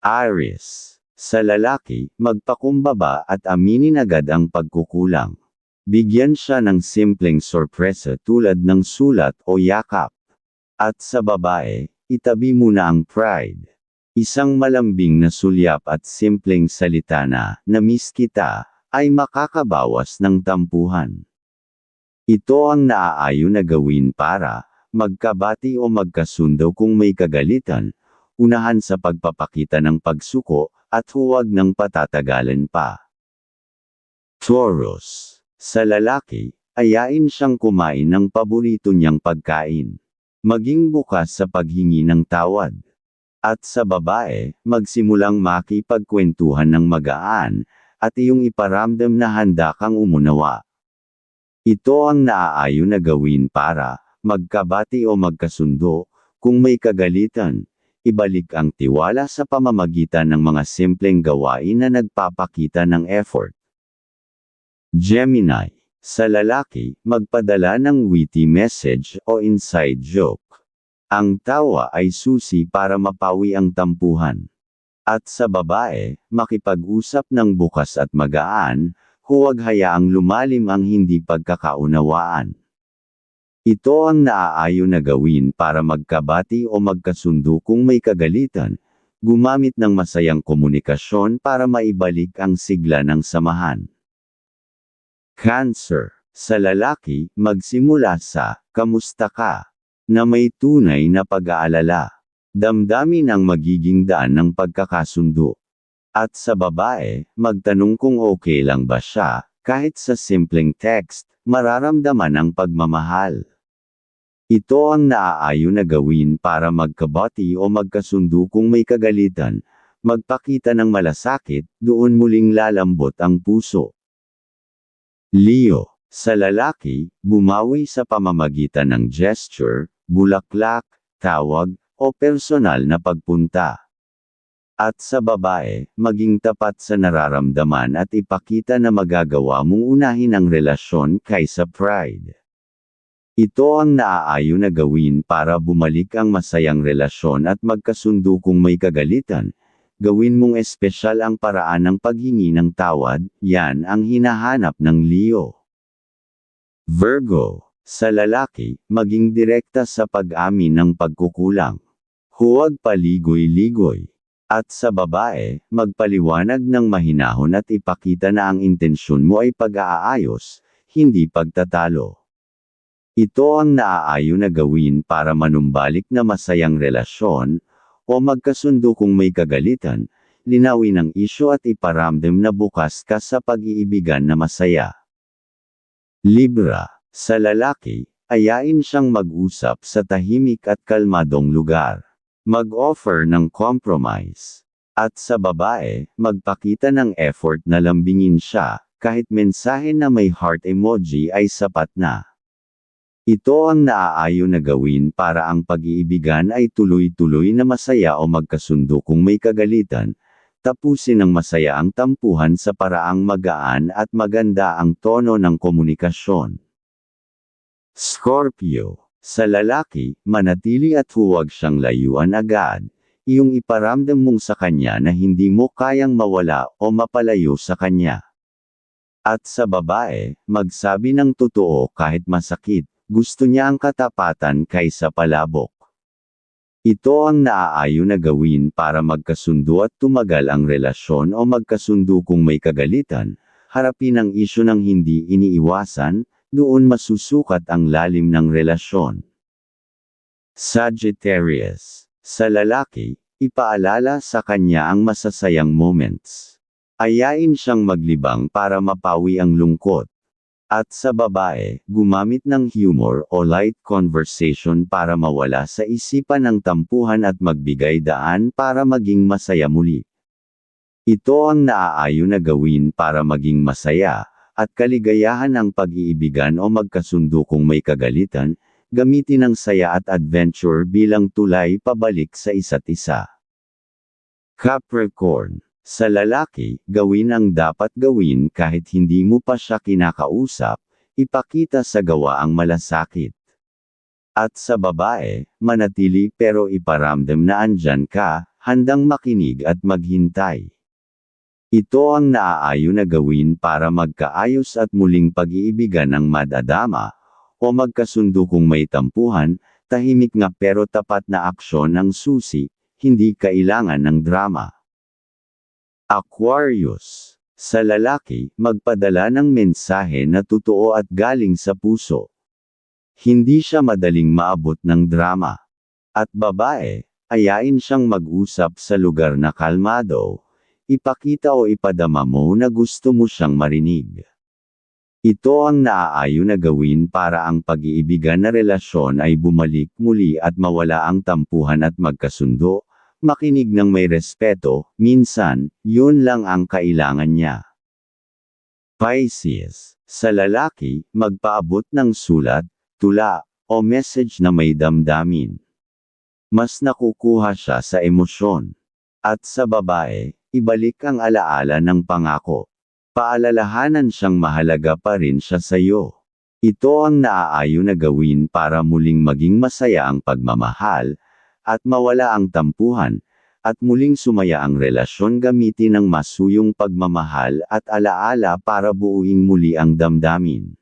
Aries. Sa lalaki, magpakumbaba at aminin agad ang pagkukulang. Bigyan siya ng simpleng sorpresa tulad ng sulat o yakap. At sa babae, itabi muna ang pride. Isang malambing na sulyap at simpleng salita na, na-miss kita, ay makakabawas ng tampuhan. Ito ang naaayon na gawin para, magkabati o magkasundo kung may kagalitan, unahan sa pagpapakita ng pagsuko, at huwag ng patatagalan pa. Taurus. Sa lalaki, ayain siyang kumain ng paborito niyang pagkain. Maging bukas sa paghingi ng tawad. At sa babae, magsimulang makipagkwentuhan ng magaan, at iyong iparamdam na handa kang umunawa. Ito ang naaayon na gawin para, magkabati o magkasundo, kung may kagalitan, ibalik ang tiwala sa pamamagitan ng mga simpleng gawain na nagpapakita ng effort. Gemini. Sa lalaki, magpadala ng witty message o inside joke. Ang tawa ay susi para mapawi ang tampuhan. At sa babae, makipag-usap ng bukas at magaan, huwag hayaang lumalim ang hindi pagkakaunawaan. Ito ang naaayon na gawin para magkabati o magkasundo kung may kagalitan, gumamit ng masayang komunikasyon para maibalik ang sigla ng samahan. Cancer. Sa lalaki, magsimula sa, kamusta ka? Na may tunay na pag-aalala. Damdamin ang magiging daan ng pagkakasundo. At sa babae, magtanong kung okay lang ba siya, kahit sa simpleng text, mararamdaman ang pagmamahal. Ito ang naaayon na gawin para magkabati o magkasundo kung may kagalitan, magpakita ng malasakit, doon muling lalambot ang puso. Leo, sa lalaki, bumawi sa pamamagitan ng gesture, bulaklak, tawag, o personal na pagpunta. At sa babae, maging tapat sa nararamdaman at ipakita na magagawa mong unahin ang relasyon kaysa pride. Ito ang naaayon na gawin para bumalik ang masayang relasyon at magkasundo kung may kagalitan. Gawin mong espesyal ang paraan ng paghingi ng tawad, yan ang hinahanap ng Leo. Virgo. Sa lalaki, maging direkta sa pag-amin ng pagkukulang. Huwag paligoy-ligoy. At sa babae, magpaliwanag ng mahinahon at ipakita na ang intensyon mo ay pag-aayos, hindi pagtatalo. Ito ang naaayon na gawin para manumbalik na masayang relasyon, o magkasundo kung may kagalitan, linawin ang isyo at iparamdam na bukas ka sa pag-iibigan na masaya. Libra, sa lalaki, ayain siyang mag-usap sa tahimik at kalmadong lugar. Mag-offer ng compromise. At sa babae, magpakita ng effort na lambingin siya, kahit mensahe na may heart emoji ay sapat na. Ito ang naaayon na gawin para ang pag-iibigan ay tuloy-tuloy na masaya o magkasundo kung may kagalitan, tapusin ng masaya ang tampuhan sa paraang magaan at maganda ang tono ng komunikasyon. Scorpio. Sa lalaki, manatili at huwag siyang layuan agad, iyong iparamdam mong sa kanya na hindi mo kayang mawala o mapalayo sa kanya. At sa babae, magsabi ng totoo kahit masakit, gusto niya ang katapatan kaysa palabok. Ito ang naaayon na gawin para magkasundo at tumagal ang relasyon o magkasundo kung may kagalitan, harapin ang isyo ng hindi iniiwasan, doon masusukat ang lalim ng relasyon. Sagittarius. Sa lalaki, ipaalala sa kanya ang masasayang moments. Ayain siyang maglibang para mapawi ang lungkot. At sa babae, gumamit ng humor o light conversation para mawala sa isipan ng tampuhan at magbigay daan para maging masaya muli. Ito ang naaayon na gawin para maging masaya, at kaligayahan ang pag-iibigan o magkasundo kung may kagalitan, gamitin ang saya at adventure bilang tulay pabalik sa isa't isa. Capricorn sa lalaki, gawin ang dapat gawin kahit hindi mo pa siya kinakausap, ipakita sa gawa ang malasakit. At sa babae, manatili pero iparamdam na andyan ka, handang makinig at maghintay. Ito ang naaayon na gawin para magkaayos at muling pag-iibigan ng madadama, o magkasundo kung may tampuhan, tahimik nga pero tapat na aksyon ang susi, hindi kailangan ng drama. Aquarius. Sa lalaki, magpadala ng mensahe na totoo at galing sa puso. Hindi siya madaling maabot ng drama. At babae, ayain siyang mag-usap sa lugar na kalmado, ipakita o ipadama mo na gusto mo siyang marinig. Ito ang naaayon na gawin para ang pag-iibigan na relasyon ay bumalik muli at mawala ang tampuhan at magkasundo, makinig ng may respeto, minsan, yun lang ang kailangan niya. Pisces, sa lalaki, magpaabot ng sulat, tula, o message na may damdamin. Mas nakukuha siya sa emosyon. At sa babae, ibalik ang alaala ng pangako. Paalalahanan siyang mahalaga pa rin siya sa iyo. Ito ang naaayon na gawin para muling maging masaya ang pagmamahal, at mawala ang tampuhan, at muling sumaya ang relasyon gamitin ng masuyong pagmamahal at alaala para buuing muli ang damdamin.